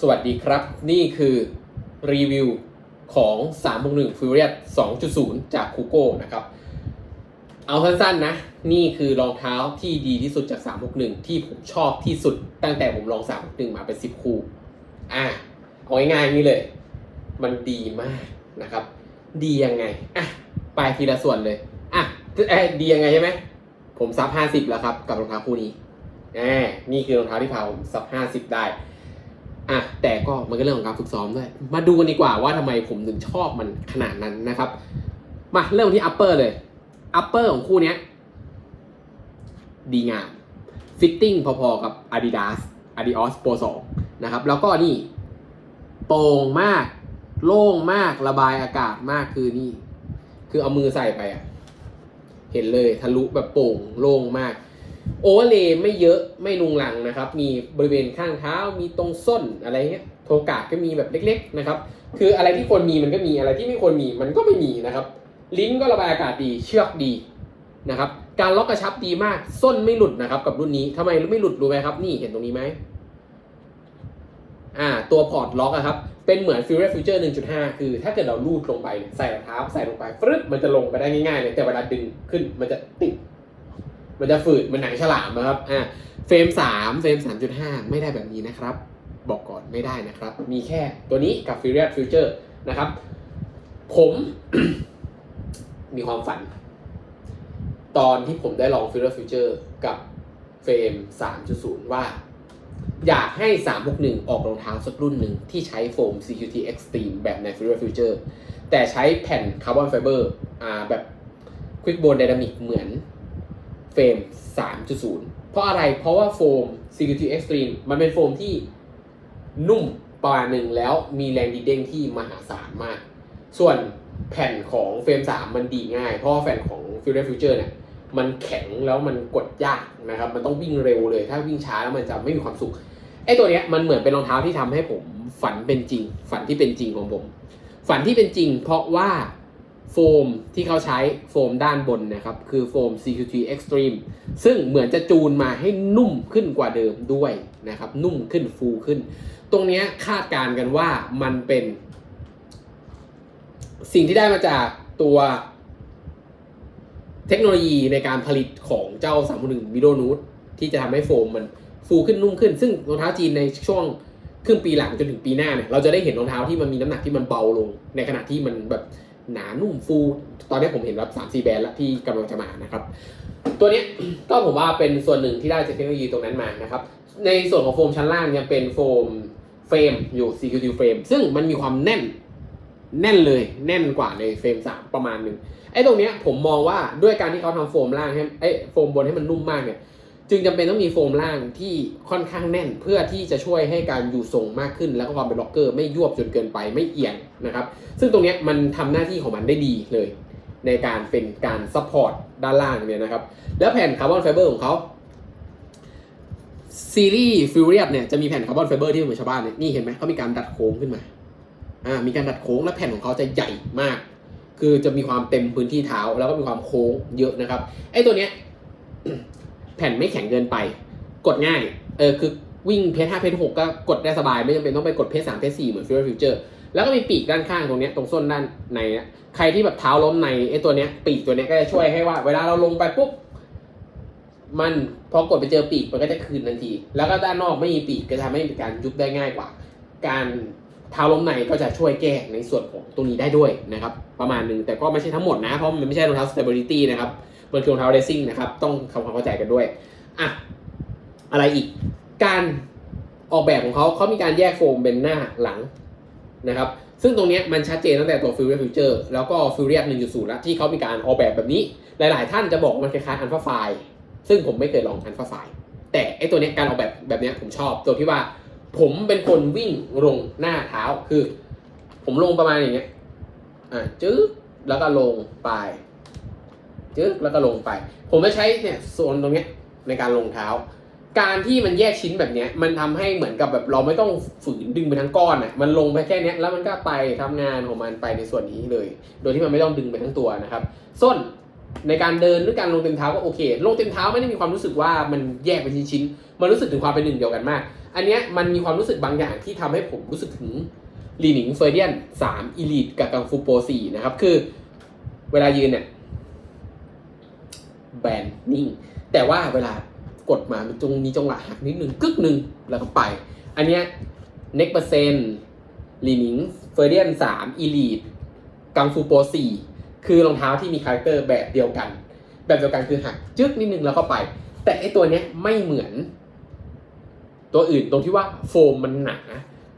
สวัสดีครับ นี่คือรีวิวของ361 Furious 2.0 จากคูโก้นะครับ เอาสั้นๆนะ นี่คือรองเท้าที่ดีที่สุดจาก 361 ที่ผมชอบที่สุดตั้งแต่ผมลอง 361 มาเป็น 10 คู่ อะ เอาง่ายๆนี่เลย มันดีมากนะครับ ดียังไง อะ ไปทีละส่วนเลย อะเอ้ดียังไงใช่ไหม ผมซับ 50 แล้วครับ กับรองเท้าคู่นี้แหมนี่คือรองเท้าที่พาผมซับ 50 ได้ อะแต่ก็มันก็เรื่องของการฝึกซ้อมด้วย มาดูกันดีกว่าว่าทำไมผมถึงชอบมันขนาดนั้นนะครับ มาเริ่มที่ upper เลย upper ของคู่เนี้ยดีงาม fitting พอๆกับ Adidas Adios Pro 2นะครับ แล้วก็นี่ โปร่งมาก โล่งมากระบายอากาศมากคือนี่ คือเอามือใส่ไปอะเห็นเลยทะลุแบบโป่งโล่งมาก โอเวอร์เลย์ไม่เยอะไม่ลุงลังนะครับ มีบริเวณข้างเท้ามีตรงส้นอะไรเงี้ยโทกาก็มีแบบเล็กๆนะครับคืออะไรที่ควรมีมันก็มีอะไรที่ไม่ควรมีมันก็ไม่มีนะครับ ลิ้นก็ระบายอากาศดีเชือกดีนะครับการล็อกกระชับดีมาก ส้นไม่หลุดนะครับ กับรุ่นนี้ทำไมไม่หลุดรู้ไหมครับ นี่เห็นตรงนี้ไหมอ่าตัวพอร์ตล็อกอะครับเป็นเหมือน Fury Future 1.5คือ ถ้าเกิดเราลูดลงไปใส่รองเท้าใส่ลงไปฟรึบมันจะลงไปได้ง่ายๆเลยแต่เวลาดึงขึ้นมันจะติด มันจะฝืดมันหนังฉลามนะครับอ่าเฟรม3เฟรม3.5ไม่ได้แบบนี้นะครับ บอกก่อนไม่ได้นะครับ มีแค่ตัวนี้กับ Fury Future นะครับ ผมมีความฝัน ตอนที่ผมได้ลอง Fury Future กับเฟรม3.0ว่า อยากให้ 361 ออกรองเท้าสักรุ่นหนึ่งที่ใช้โฟม CQT Extreme แบบใน Fury Future แต่ใช้แผ่นคาร์บอนไฟเบอร์อ่าแบบ Quick Bone Dynamic เหมือน เฟรม 3.0 เพราะอะไร เพราะว่าโฟม CQT Extreme มันเป็นโฟมที่นุ่มประมาณหนึ่งแล้วมีแรงดีเด้งที่มหาศาลมาก ส่วนแผ่นของเฟรม 3 มันดีง่าย เพราะว่าแผ่นของ Fury Future เนี่ยมันแข็งแล้วมันกดยากนะครับ มันต้องวิ่งเร็วเลย ถ้าวิ่งช้าแล้วมันจะไม่มีความสุข ไอ้ตัวเนี้ยมันเหมือนเป็นรองเท้าที่ทำให้ผมฝันเป็นจริง ฝันที่เป็นจริงของผม ฝันที่เป็นจริง เพราะว่า โฟมที่เขาใช้โฟมด้านบนนะครับ คือโฟม CQT Extreme ซึ่งเหมือนจะจูนมาให้นุ่มขึ้นกว่าเดิมด้วยนะครับ นุ่มขึ้นฟูขึ้น ตรงนี้คาดการณ์กันว่ามันเป็น สิ่งที่ได้มาจากตัวเทคโนโลยีในการผลิตของเจ้า 3.1 Mido Nude ที่จะทำให้โฟมมันฟูขึ้นนุ่มขึ้น ซึ่งรองเท้าจีนในช่วงครึ่งปีหลังจนถึงปีหน้าเนี่ยเราจะได้เห็นรองเท้าที่มันมีน้ำหนักที่มันเบาลง ในขณะที่มันแบบ หนานุ่มฟู ตอนนี้ผมเห็นแบบสามสี่แบรนด์ล้วที่กำลังจะมานะครับ ตัวนี้ก็ผมว่าเป็นส่วนหนึ่งที่ได้จากเทคโนโลยีตรงนั้นมานะครับ ในส่วนของโฟมชั้นล่างยังเป็นโฟมเฟรมอยู่ CQT เฟรมซึ่งมันมีความแน่นแน่นเลยแน่นกว่าในเฟรม 3 ประมาณหนึ่งไอ้ตรงเนี้ยผมมองว่าด้วยการที่เขาทำโฟมล่างให้ไอ้โฟมบนให้มันนุ่มมากเนี่ย จึงจำเป็นต้องมีโฟมล่างที่ค่อนข้างแน่น เพื่อที่จะช่วยให้การอยู่ทรงมากขึ้น แล้วก็ความเป็นล็อกเกอร์ไม่ยวบจนเกินไปไม่เอียงนะครับ ซึ่งตรงนี้มันทำหน้าที่ของมันได้ดีเลย ในการเป็นการซัพพอร์ตด้านล่างเนี่ยนะครับ แล้วแผ่นคาร์บอนไฟเบอร์ของเขาซีรีส์ฟิวเรียเนี่ยจะมีแผ่นคาร์บอนไฟเบอร์ที่เหมือนชาวบ้านเนี่ยนี่เห็นไหมเขามีการดัดโค้งขึ้นมาอ่ามีการดัดโค้งและแผ่นของเขาจะใหญ่มาก คือจะมีความเต็มพื้นที่เท้าแล้วก็มีความโค้งเยอะนะครับไอ้ตัวเนี้ย แผ่นไม่แข็งเกินไป กดง่าย เออคือวิ่งเพจห้าเพจหกก็กดได้สบายไม่จำเป็นต้องไปกดเพจสามเพจสี่เหมือนฟิวฟิวเจอร์แล้วก็มีปีกด้านข้างตรงเนี้ยตรงส้นด้านในเนี้ยใครที่แบบเท้าล้มในไอ้ตัวเนี้ยปีกตัวเนี้ยก็จะช่วยให้ว่า เวลาเราลงไปปุ๊บมันพอกดไปเจอปีกมันก็จะคืนทันที แล้วก็ด้านนอกไม่มีปีกก็จะทำให้การยุบได้ง่ายกว่า การเท้าล้มในก็จะช่วยแก้ในส่วนของตรงนี้ได้ด้วยนะครับ ประมาณหนึ่งแต่ก็ไม่ใช่ทั้งหมดนะเพราะมันไม่ใช่รองเท้า stability นะครับ มันคือรองเท้า racing นะครับ ต้องทำความเข้าใจกันด้วยอะอะไรอีกการออกแบบของเขาเขามีการแยกโฟมเป็นหน้าหลังนะครับ ซึ่งตรงนี้มันชัดเจนตั้งแต่ตัว Fury Future แล้วก็ Fury 1.0แล้วที่เขามีการออกแบบแบบนี้ หลาย ๆ ท่านจะบอกว่ามันคล้ายๆ Alpha f i ซึ่งผมไม่เคยลอง Alpha f i แต่ไอตัวนี้การออกแบบแบบนี้ผมชอบตัวที่ว่า ผมเป็นคนวิ่งลงหน้าเท้าคือ ผมลงประมาณอย่างเงี้ยอะจึ๊กแล้วก็ลงไป จึ๊กแล้วก็ลงไป ผมจะใช้เนี่ยโซนตรงเนี้ยในการลงเท้า การที่มันแยกชิ้นแบบเนี้ยมันทำให้เหมือนกับแบบเราไม่ต้องฝืนดึงไปทั้งก้อนอะมันลงไปแค่นี้แล้วมันก็ไปทำงานของมันไปในส่วนนี้เลย โดยที่มันไม่ต้องดึงไปทั้งตัวนะครับส้นในการเดินหรือการลงเต็มเท้าก็โอเค ลงเต็มเท้าไม่ได้มีความรู้สึกว่ามันแยกเป็นชิ้นๆ มันรู้สึกถึงความเป็นหนึ่งเดียวกันมาก อันนี้มันมีความรู้สึกบางอย่างที่ทำให้ผมรู้สึกถึงลีนิงเฟอร์เดียนสามอีลิทกับกังฟูโปสี่นะครับ คือเวลายืนเนี่ย แบนนิ่ง แต่ว่าเวลากดมามันจงมีจังหวะหักนิดนึงกึกหนึ่งแล้วก็ไป อันเนี้ยเน็กเปอร์เซนลีนิงเฟอร์เดียนสามอีลิทกังฟูโปสี่คือรองเท้าที่มีคาแรคเตอร์แบบเดียวกัน แบบเดียวกันคือหักจึ๊กนิดนึงแล้วก็ไป แต่ไอตัวเนี้ยไม่เหมือน ตัวอื่นตรงที่ว่าโฟมมันหนา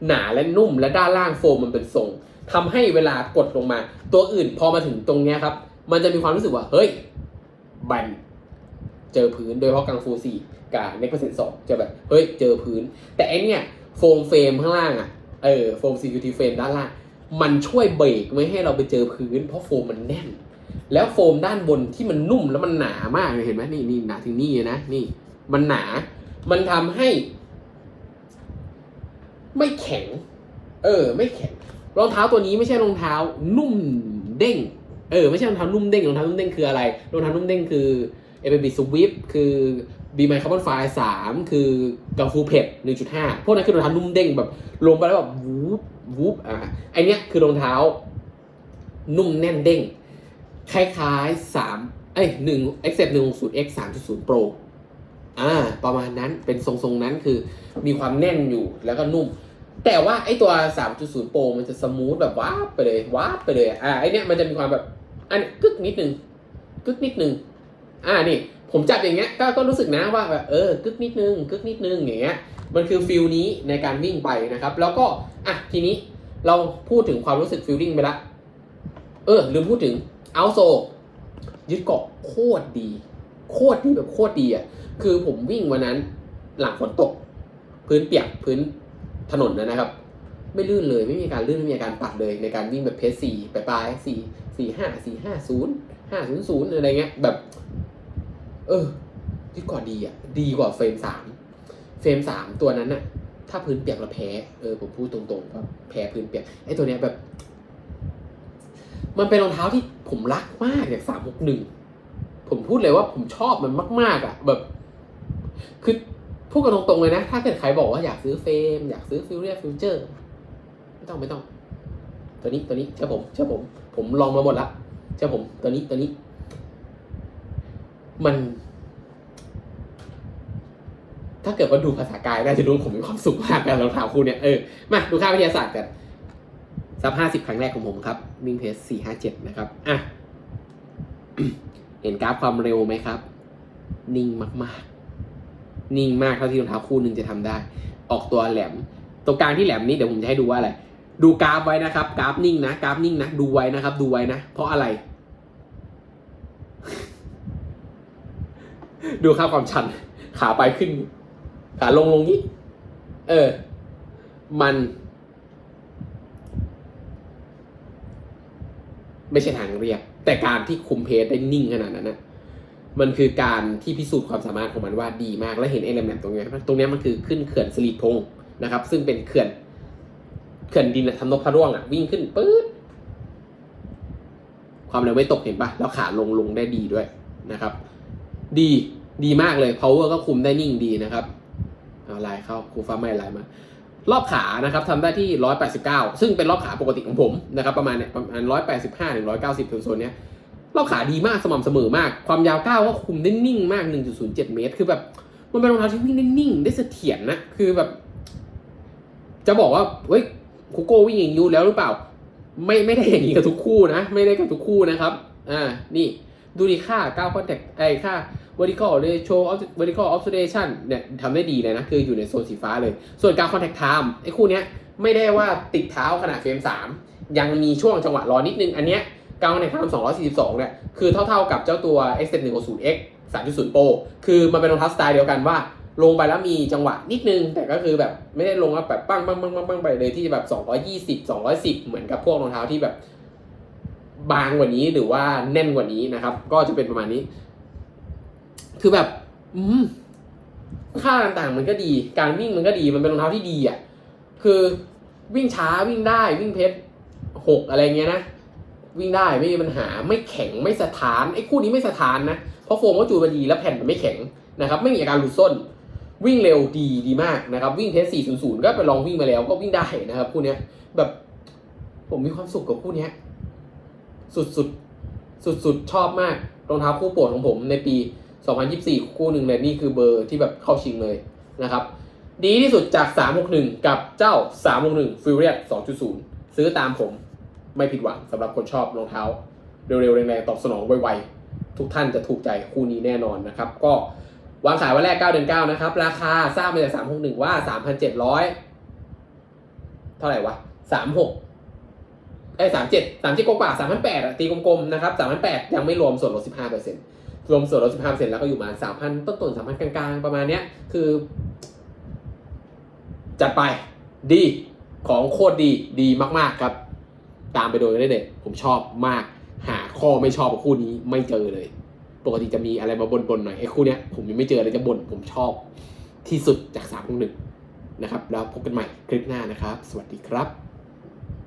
หนาและนุ่มและด้านล่างโฟมมันเป็นทรงทำให้เวลากดลงมา ตัวอื่นพอมาถึงตรงเนี้ยครับ มันจะมีความรู้สึกว่าเฮ้ย บันเจอพื้นโดยเฉพาะกังฟูสี่กับเน็กเปอร์เซ็นต์สองจะแบบเฮ้ยเจอพื้น แต่ไอเนี้ยโฟมเฟรมข้างล่างอะเออโฟม security frame ด้านล่างมันช่วยเบรกไม่ให้เราไปเจอพื้น เพราะโฟมมันแน่น แล้วโฟมด้านบนที่มันนุ่มแล้วมันหนามากเห็นไหมนี่นี่หนาถึงนี่นะนี่ มันหนา มันทำให้ ไม่แข็ง เออ ไม่แข็งรองเท้าตัวนี้ไม่ใช่รองเท้า นุ่มเด้ง เออไม่ใช่รองเท้านุ่มเด้งรองเท้านุ่มเด้งคืออะไรรองเท้านุ่มเด้งคือ a อ b Swift คือ b m y Carbon Fiber 3คือกังฟูเพด1.5พวกนั้นคือรองเท้านุ่มเด้งแบบลงไปแล้วแบบวูบวูบอะไอเนี้ยคือรองเท้านุ่มแน่นเด้ง คล้ายๆสามเอ้ยหนึ่ง except หนึ่งศูนย์ x สามจุดศูนย์ pro อ่าประมาณนั้นเป็นทรงๆนั้นคือมีความแน่นอยู่แล้วก็นุ่ม แต่ว่าไอตัว 3.0 Pro มันจะสมูทแบบว้าไปเลยว้าไปเลยอ่าไอเนี้ยมันจะมีความแบบ อันกึกนิดนึงกึกนิดนึงอ่านี่ผมจับอย่างเงี้ยก็ก็รู้สึกนะว่าแบบเออกึกนิดนึงกึกนิดนึงอย่างเงี้ยมันคือฟิลนี้ในการวิ่งไปนะครับ แล้วก็อะทีนี้เราพูดถึงความรู้สึกฟิลลิ่งไปละเออลืมพูดถึงเอาโซยึดเกาะโคตรดี โคตรดีแบบโคตรดีอะคือผมวิ่งวันนั้นหลังฝนตก พื้นเปียกพื้นถนนนะครับ ไม่ลื่นเลยไม่มีการลื่นไม่มีอาการปัดเลยในการวิ่งแบบเพสสี่ปลายสี่ สี่ห้าสี่ห้าศูนย์ห้าศูนย์ศูนย์อะไรเงี้ยแบบ เออดีกว่าดีอะ ดีกว่าเฟรมสามเฟรมสามตัวนั้นน่ะ ถ้าพื้นเปียกเราแพ้ เออผมพูดตรงๆว่าแพ้พื้นเปียกไอ้ตัวเนี้ยแบบ มันเป็นรองเท้าที่ผมรักมากอย่างสามหกหนึ่งผมพูดเลยว่าผมชอบมันมาก ๆอะ แบบ คือพูดกันตรงๆเลยนะ ถ้าเกิดใครบอกว่าอยากซื้อเฟรมอยากซื้อฟิวเรียฟิวเจอร์ ไม่ต้องไม่ต้อง ตัวนี้ตัวนี้เชื่อผมเชื่อผม ผมลองมาหมดละเชื่อผมตัวนี้ตัวนี้ มัน ถ้าเกิดว่าดูภาษากายน่าจะรู้ผมมีความสุขมากกับรองเท้าคู่เนี่ยเออมาดูค่าวิทยาศาสตร์กันซับห้าสิบครั้งแรกของผมครับวิ่งเพสสี่ห้าเจ็ดนะครับอะเห็นกราฟความเร็วไหมครับ นิ่งมาก ๆ นิ่งมากเท่าที่รองเท้าคู่หนึ่งจะทำได้ ออกตัวแหลม ตรงกลางที่แหลมนี้เดี๋ยวผมจะให้ดูว่าอะไร ดูกราฟไว้นะครับ กราฟนิ่งนะกราฟนิ่งนะดูไว้นะครับ ดูไว้นะ เพราะอะไร ดูค่าความชัน ขาไปขึ้น ขาลงลงนี้ เออ มัน ไม่ใช่ทางเรียบแต่การที่คุมเพสได้นิ่งขนาดนั้นนะมันคือการที่พิสูจน์ความสามารถของมันว่าดีมากและเห็นเอลเมนตรงนี้ตรงนี้มันคือขึ้นเขื่อนสิริพงนะครับ ซึ่งเป็นเขื่อน เขื่อนดินอะทำนกพระร่วงอะวิ่งขึ้นปื๊ดความเร็วไม่ตกเห็นปะแล้วขาลงลงได้ดีด้วยนะครับ ดีดีมากเลย power ก็คุมได้นิ่งดีนะครับเอาลายเข้าครูฟ้าไม่ลายมารอบขานะครับทำได้ที่ 189 ซึ่งเป็นรอบขาปกติของผมนะครับ ประมาณเนี่ยประมาณ 185ถึง190ถึงโซนเนี้ยรอบขาดีมากสม่ำเสมอมาก ความยาวก้าวก็คุมได้นิ่งมาก 1.07 เมตร คือแบบมันเป็นรองเท้าที่วิ่งได้นิ่งได้เสถียรนะ คือแบบ จะบอกว่าเฮ้ย คุโก้วิ่งอย่างนี้แล้วหรือเปล่า ไม่ไม่ได้อย่างนี้กับทุกคู่นะ ไม่ได้กับทุกคู่นะครับ อ่า นี่ดูดีค่าก้าวคอนแทคไอค่า vertical ratio of vertical observation เนี่ยทำได้ดีเลยนะ คืออยู่ในโซนสีฟ้าเลย ส่วนการ contact time ไอคู่เนี้ยไม่ได้ว่าติดเท้าขนาดเฟรม 3 ยังมีช่วงจังหวะรอนิดนึง อันเนี้ยการ contact time 242 เนี่ย คือเท่าๆกับเจ้าตัว x 1 0 X 3.0 Pro คือมันเป็นรองเท้าสไตล์เดียวกันว่า ลงไปแล้วมีจังหวะนิดนึง แต่ก็คือแบบไม่ได้ลงแล้วแบบปั้งปั้งปั้งปั้งปั้งไปเลยที่แบบ220 210เหมือนกับพวกรองเท้าที่แบบบางกว่านี้หรือว่าแน่นกว่านี้นะครับ ก็จะเป็นประมาณนี้ คือแบบ อืมค่าต่างๆมันก็ดี การวิ่งมันก็ดีมันเป็นรองเท้าที่ดีอะคือวิ่งช้าวิ่งได้วิ่งเพชรหกอะไรเงี้ยนะวิ่งได้ไม่มีปัญหาไม่แข็งไม่สะท้านไอ้คู่นี้ไม่สะท้านนะเพราะโฟมก็จูนมาดีแล้วแผ่นมันไม่แข็งนะครับ ไม่มีอาการหลุดส้น วิ่งเร็วดีดีมากนะครับ วิ่งเทส 400 ก็ไปลองวิ่งมาแล้วก็วิ่งได้นะครับคู่นี้แบบผมมีความสุขกับคู่นี้สุดสุดสุดสุดชอบมากรองเท้าคู่โปรดของผมในปี 2024 คู่หนึ่งเลยนี่คือเบอร์ที่แบบเข้าชิงเลยนะครับ ดีที่สุดจาก 361 กับเจ้า 361 f u r i o u s2.0 ซื้อตามผมไม่ผิดหวังสำหรับคนชอบรองเท้า เร็วๆแรงๆตอบสนองไวๆทุกท่านจะถูกใจคู่นี้แน่นอนนะครับ ก็ วางขายวันแรก 9 เดือน 9 นะครับ ราคาทราบมาจาก 361 ว่า 3,700 เท่าไหร่วะ 36ไอ้สามเจ็ดสามเจ็ดกว่าสามพันแปดตีกลมๆ นะครับสามพันแปดยังไม่รวมส่วนลดสิบห้าเปอร์เซ็นต์รวมส่วนลดสิบห้าเปอร์เซ็นต์แล้วก็อยู่ประมาณสามพันต้นๆสามพันกลางๆ ประมาณเนี้ย คือ จัดไป ดี ของโคตรดี ดีมากๆ ครับ ตามไปโดยได้เด็ดผมชอบมาก หาข้อไม่ชอบกับคู่นี้ไม่เจอเลย ปกติจะมีอะไรมาบนๆหน่อยไอ้คู่เนี้ยผมยังไม่เจออะไรจะบ่นผมชอบที่สุดจากสามพวกหนึ่งนะครับ แล้วพบกันใหม่คลิปหน้านะครับ สวัสดีครับ